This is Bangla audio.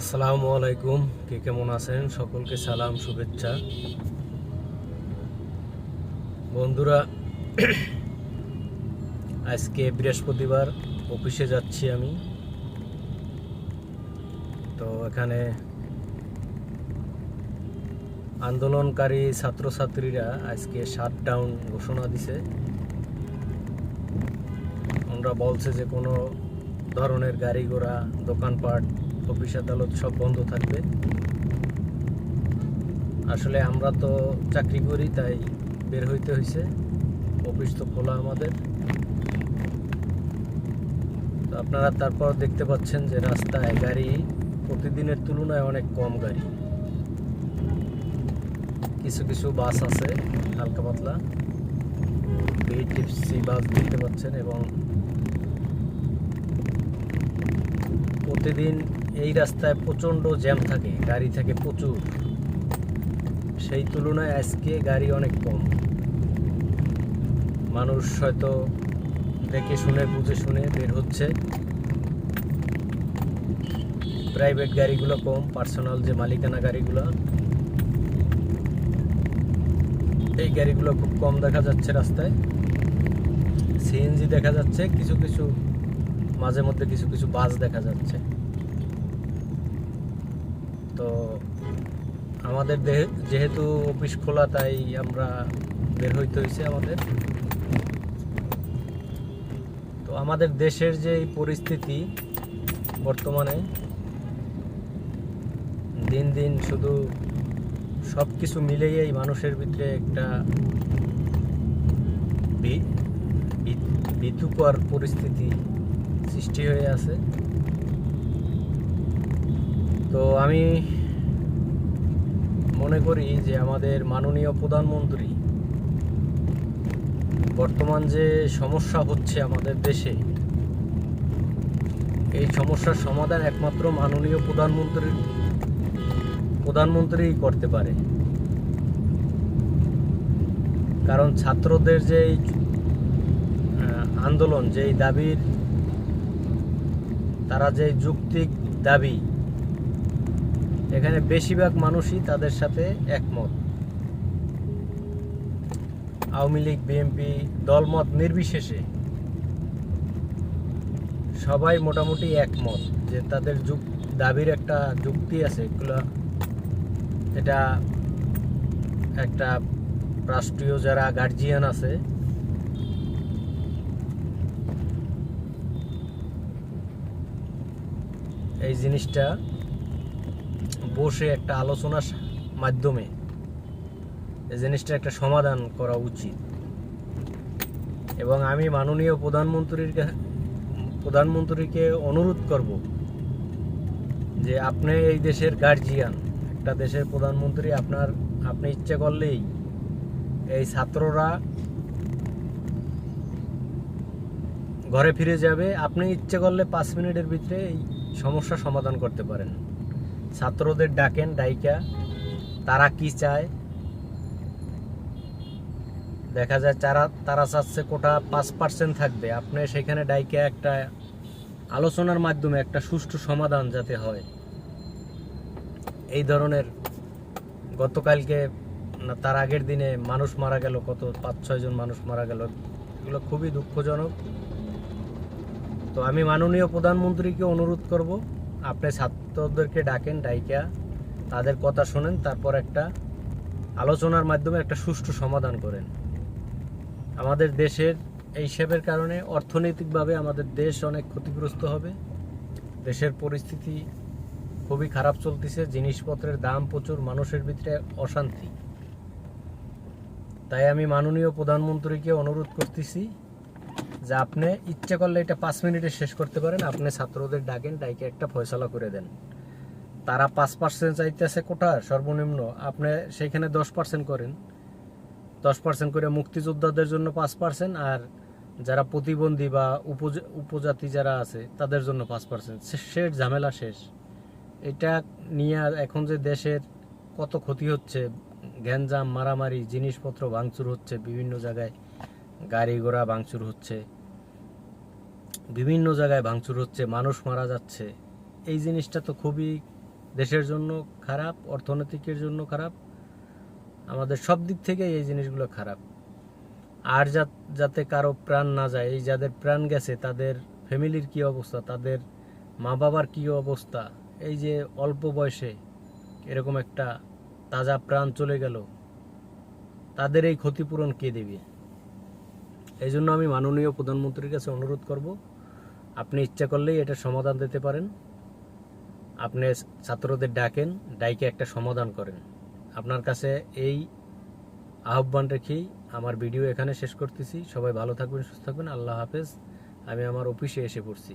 আসসালামু আলাইকুম। কে কেমন আছেন? সকলকে সালাম, শুভেচ্ছা। বন্ধুরা, আজকে বৃহস্পতিবার, অফিসে যাচ্ছি আমি। তো এখানে আন্দোলনকারী ছাত্রছাত্রীরা আজকে শাটডাউন ঘোষণা দিছে। ওরা বলছে যে কোনো ধরনের গাড়ি ঘোড়া দোকানপাট অফিস আদালত সব বন্ধ থাকবে। আসলে আমরা তো চাকরি করি, তাই বের হইতে হয়েছে অফিস তো খোলা আমাদের। তো আপনারা তারপর দেখতে পাচ্ছেন যে রাস্তায় গাড়ি প্রতিদিনের তুলনায় অনেক কম গাড়ি। কিছু কিছু বাস আছে, হালকা পাতলা। বিটিসি বাস দেখতে পাচ্ছেন এবং প্রতিদিন এই রাস্তায় প্রচণ্ড জ্যাম থাকে, গাড়ি থাকে প্রচুর। সেই তুলনায় আজকে গাড়ি অনেক কম। মানুষ হয়তো দেখে শুনে, বুঝে শুনে বের হচ্ছে। প্রাইভেট গাড়িগুলো কম, পার্সোনাল যে মালিকানা গাড়িগুলো। এই গাড়িগুলো খুব কম দেখা যাচ্ছে রাস্তায়। সিএনজি দেখা যাচ্ছে, কিছু কিছু, মাঝে মধ্যে কিছু কিছু বাস দেখা যাচ্ছে। তো আমাদের যেহেতু অফিস খোলা, তাই আমরা বের হইতে হয়েছে আমাদের। তো আমাদের দেশের যে পরিস্থিতি বর্তমানে, দিন দিন শুধু সব কিছু মিলেই এই মানুষের ভিতরে একটা ভীতুকর পরিস্থিতি সৃষ্টি হয়ে আছে। তো আমি মনে করি যে আমাদের মাননীয় প্রধানমন্ত্রী বর্তমান যে সমস্যা হচ্ছে আমাদের দেশে, এই সমস্যার সমাধান একমাত্র মাননীয় প্রধানমন্ত্রীর প্রধানমন্ত্রী করতে পারে। কারণ ছাত্রদের যে আন্দোলন যেই দাবির, তারা যে যুক্তিক দাবি এখানে বেশিরভাগ মানুষই তাদের সাথে একমত। আওয়ামী লীগ, বিএনপি দলমত নির্বিশেষে সবাই মোটামুটি একমত যে তাদের যুক দাবির একটা যুক্তি আছে, এগুলো এটা একটা রাষ্ট্রীয় যারা গার্জিয়ান আছে, এই জিনিসটা বসে একটা আলোচনার মাধ্যমে এই জিনিসটা একটা সমাধান করা উচিত। এবং আমি মাননীয় প্রধানমন্ত্রীর প্রধানমন্ত্রীকে অনুরোধ করব যে আপনি এই দেশের গার্জিয়ান একটা দেশের প্রধানমন্ত্রী আপনার, আপনি ইচ্ছে করলেই এই ছাত্ররা ঘরে ফিরে যাবে। আপনি ইচ্ছে করলে পাঁচ মিনিটের ভিতরে এই সমস্যা সমাধান করতে পারেন। ছাত্রদের ডাকেন, ডাইকা। তারা কি চায়? দেখা যায় তারা তারা চাচ্ছে কোটা পাঁচ পার্সেন্ট থাকবে। আপনি সেখানে ডাইকা একটা আলোচনার মাধ্যমে একটা সুষ্ঠু সমাধান যাতে হয়। এই ধরনের গতকালকে না, তার আগের দিনে মানুষ মারা গেল, কত পাঁচ ছয়জন মানুষ মারা গেল। এগুলো খুবই দুঃখজনক। তো আমি মাননীয় প্রধানমন্ত্রীকে অনুরোধ করব আপনি ছাত্রদেরকে ডাকেন, ডাইকা, তাদের কথা শোনেন, তারপর একটা আলোচনার মাধ্যমে একটা সুষ্ঠু সমাধান করেন। আমাদের দেশের এই হিসেবের কারণে অর্থনৈতিকভাবে আমাদের দেশ অনেক ক্ষতিগ্রস্ত হবে। দেশের পরিস্থিতি খুবই খারাপ চলতেছে, জিনিসপত্রের দাম প্রচুর, মানুষের ভিতরে অশান্তি। তাই আমি মাননীয় প্রধানমন্ত্রীকে অনুরোধ করতেছি যে আপনি ইচ্ছে করলে এটা পাঁচ মিনিটে শেষ করতে পারেন, আপনি ছাত্রদের ডাকেন, ডাইকে একটা ফয়সলা করে দেন। তারা পাঁচ পার্সেন্ট চাইতেছে কোটা, সর্বনিম্ন। আপনি সেইখানে দশ পার্সেন্ট করেন। দশ পার্সেন্ট করে মুক্তিযোদ্ধাদের জন্য পাঁচ পার্সেন্ট আর যারা প্রতিবন্ধী বা উপজ- উপজাতি যারা আছে, তাদের জন্য পাঁচ পার্সেন্ট শেষ ঝামেলা শেষ। এটা নিয়ে এখন যে দেশের কত ক্ষতি হচ্ছে, গ্যাঞ্জাম, মারামারি, জিনিসপত্র ভাঙচুর হচ্ছে বিভিন্ন জায়গায়। গাড়ি ঘোড়া ভাঙচুর হচ্ছে। বিভিন্ন জায়গায় ভাঙচুর হচ্ছে, মানুষ মারা যাচ্ছে। এই জিনিসটা তো খুবই দেশের জন্য খারাপ, অর্থনৈতিকের জন্য খারাপ। আমাদের সব দিক থেকে এই জিনিসগুলো খারাপ। আর যাতে কারও প্রাণ না যায়, এই যাদের প্রাণ গেছে, তাদের ফ্যামিলির কি অবস্থা? তাদের মা বাবার কি অবস্থা? এই যে অল্প বয়সে এরকম একটা তাজা প্রাণ চলে গেল, তাদের এই ক্ষতিপূরণ কে দেবে? এই জন্য আমি মাননীয় প্রধানমন্ত্রীর কাছে অনুরোধ করব, আপনি ইচ্ছা করলেই এটা সমাধান দিতে পারেন। আপনি ছাত্রদের ডাকেন, ডাইকে একটা সমাধান করেন। আপনার কাছে এই আহ্বান রেখেই আমার ভিডিও এখানে শেষ করতেছি। সবাই ভালো থাকবেন, সুস্থ থাকবেন। আল্লাহ হাফেজ। আমি আমার অফিসে এসে পড়ছি।